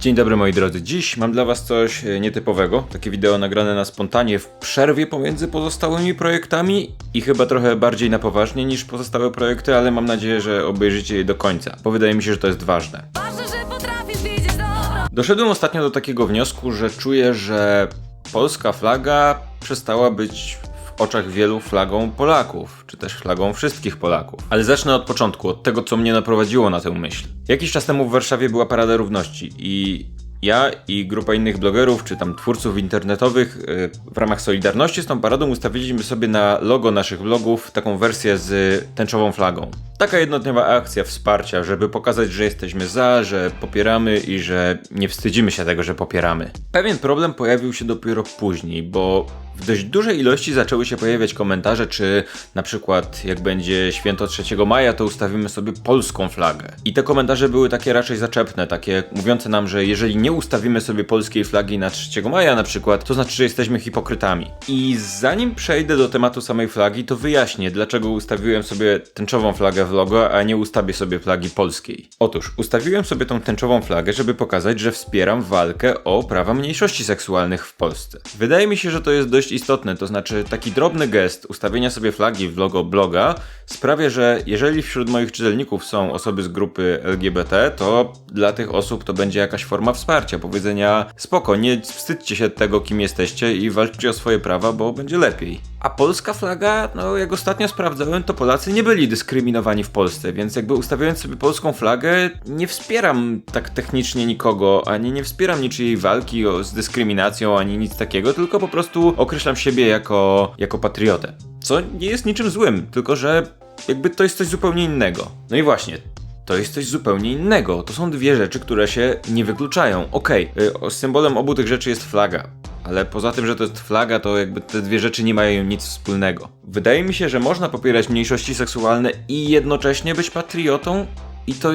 Dzień dobry moi drodzy. Dziś mam dla was coś e, nietypowego. Takie wideo nagrane na spontanie w przerwie pomiędzy pozostałymi projektami i chyba trochę bardziej na poważnie niż pozostałe projekty, ale mam nadzieję, że obejrzycie je do końca, bo wydaje mi się, że to jest ważne. Doszedłem ostatnio do takiego wniosku, że czuję, że polska flaga przestała być oczach wielu flagą Polaków, czy też flagą wszystkich Polaków. Ale zacznę od początku, od tego, co mnie naprowadziło na tę myśl. Jakiś czas temu w Warszawie była Parada Równości i ja i grupa innych blogerów, czy tam twórców internetowych yy, w ramach Solidarności z tą paradą ustawiliśmy sobie na logo naszych blogów taką wersję z tęczową flagą. Taka jednodniowa akcja wsparcia, żeby pokazać, że jesteśmy za, że popieramy i że nie wstydzimy się tego, że popieramy. Pewien problem pojawił się dopiero później, bo w dość dużej ilości zaczęły się pojawiać komentarze, czy na przykład jak będzie święto 3 maja, to ustawimy sobie polską flagę. I te komentarze były takie raczej zaczepne, takie mówiące nam, że jeżeli nie ustawimy sobie polskiej flagi na 3 maja na przykład, to znaczy, że jesteśmy hipokrytami. I zanim przejdę do tematu samej flagi, to wyjaśnię, dlaczego ustawiłem sobie tęczową flagę w logo, a nie ustawię sobie flagi polskiej. Otóż, ustawiłem sobie tą tęczową flagę, żeby pokazać, że wspieram walkę o prawa mniejszości seksualnych w Polsce. Wydaje mi się, że to jest dość istotne, to znaczy taki drobny gest ustawienia sobie flagi w logo bloga sprawia, że jeżeli wśród moich czytelników są osoby z grupy LGBT, to dla tych osób to będzie jakaś forma wsparcia, powiedzenia spoko, nie wstydźcie się tego, kim jesteście i walczcie o swoje prawa, bo będzie lepiej. A polska flaga, no jak ostatnio sprawdzałem, to Polacy nie byli dyskryminowani w Polsce, więc jakby ustawiając sobie polską flagę, nie wspieram tak technicznie nikogo, ani nie wspieram niczyjej walki o, z dyskryminacją, ani nic takiego, tylko po prostu siebie jako, jako patriotę. Co nie jest niczym złym, tylko że jakby to jest coś zupełnie innego. No i właśnie, to jest coś zupełnie innego. To są dwie rzeczy, które się nie wykluczają. Okej, okay, symbolem obu tych rzeczy jest flaga. Ale poza tym, że to jest flaga, to jakby te dwie rzeczy nie mają nic wspólnego. Wydaje mi się, że można popierać mniejszości seksualne i jednocześnie być patriotą i to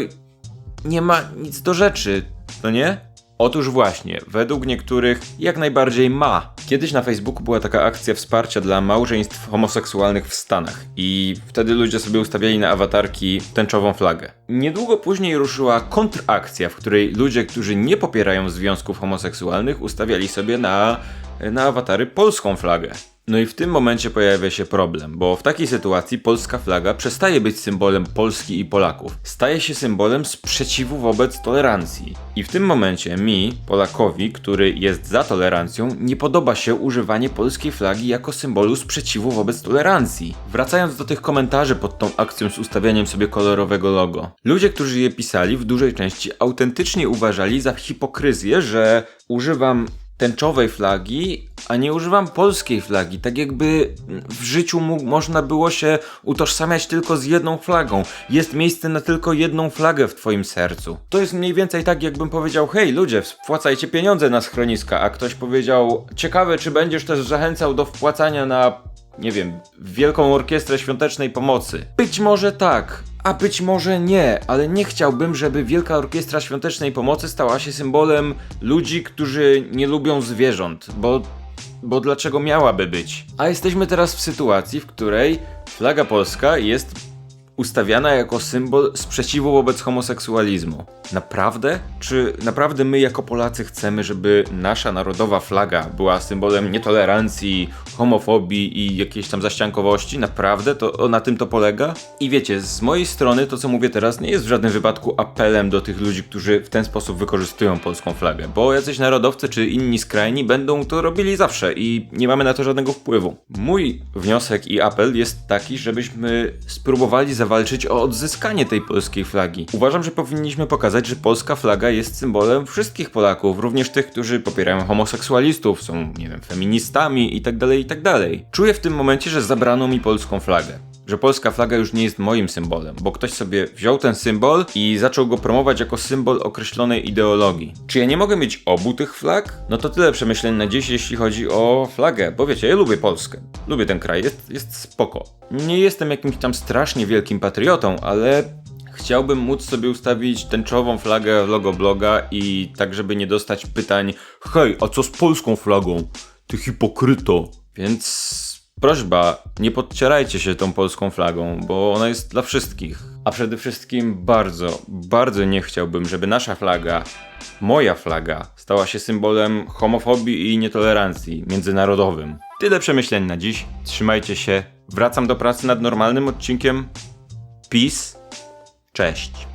nie ma nic do rzeczy, no nie? Otóż właśnie, według niektórych jak najbardziej ma. Kiedyś na Facebooku była taka akcja wsparcia dla małżeństw homoseksualnych w Stanach i wtedy ludzie sobie ustawiali na awatarki tęczową flagę. Niedługo później ruszyła kontrakcja, w której ludzie, którzy nie popierają związków homoseksualnych, ustawiali sobie na, na awatary polską flagę. No i w tym momencie pojawia się problem, bo w takiej sytuacji polska flaga przestaje być symbolem Polski i Polaków. Staje się symbolem sprzeciwu wobec tolerancji. I w tym momencie mi, Polakowi, który jest za tolerancją, nie podoba się używanie polskiej flagi jako symbolu sprzeciwu wobec tolerancji. Wracając do tych komentarzy pod tą akcją z ustawianiem sobie kolorowego logo. Ludzie, którzy je pisali, w dużej części autentycznie uważali za hipokryzję, że używam tęczowej flagi, a nie używam polskiej flagi. Tak jakby w życiu mógł, można było się utożsamiać tylko z jedną flagą. Jest miejsce na tylko jedną flagę w twoim sercu. To jest mniej więcej tak, jakbym powiedział: hej, ludzie, wpłacajcie pieniądze na schroniska, a ktoś powiedział: ciekawe, czy będziesz też zachęcał do wpłacania na nie wiem, Wielką Orkiestrę Świątecznej Pomocy. Być może tak, a być może nie, ale nie chciałbym, żeby Wielka Orkiestra Świątecznej Pomocy stała się symbolem ludzi, którzy nie lubią zwierząt, bo. Bo dlaczego miałaby być? A jesteśmy teraz w sytuacji, w której flaga polska jest ustawiana jako symbol sprzeciwu wobec homoseksualizmu. Naprawdę? Czy naprawdę my jako Polacy chcemy, żeby nasza narodowa flaga była symbolem nietolerancji, homofobii i jakiejś tam zaściankowości? Naprawdę? To na tym to polega? I wiecie, z mojej strony to co mówię teraz nie jest w żadnym wypadku apelem do tych ludzi, którzy w ten sposób wykorzystują polską flagę, bo jacyś narodowcy czy inni skrajni będą to robili zawsze i nie mamy na to żadnego wpływu. Mój wniosek i apel jest taki, żebyśmy spróbowali zawalczyć o odzyskanie tej polskiej flagi. Uważam, że powinniśmy pokazać, że polska flaga jest symbolem wszystkich Polaków, również tych, którzy popierają homoseksualistów, są, nie wiem, feministami itd., itd. Czuję w tym momencie, że zabrano mi polską flagę że polska flaga już nie jest moim symbolem, bo ktoś sobie wziął ten symbol i zaczął go promować jako symbol określonej ideologii. Czy ja nie mogę mieć obu tych flag? No to tyle przemyśleń na dziś, jeśli chodzi o flagę, bo wiecie, ja lubię Polskę, lubię ten kraj, jest, jest spoko. Nie jestem jakimś tam strasznie wielkim patriotą, ale Chciałbym móc sobie ustawić tęczową flagę w logo bloga i tak, żeby nie dostać pytań Hej, a co z polską flagą? Ty hipokryto. Więc prośba, nie podcierajcie się tą polską flagą, bo ona jest dla wszystkich. A przede wszystkim bardzo, bardzo nie chciałbym, żeby nasza flaga, moja flaga, stała się symbolem homofobii i nietolerancji międzynarodowym. Tyle przemyśleń na dziś. Trzymajcie się. Wracam do pracy nad normalnym odcinkiem. Peace. Cześć.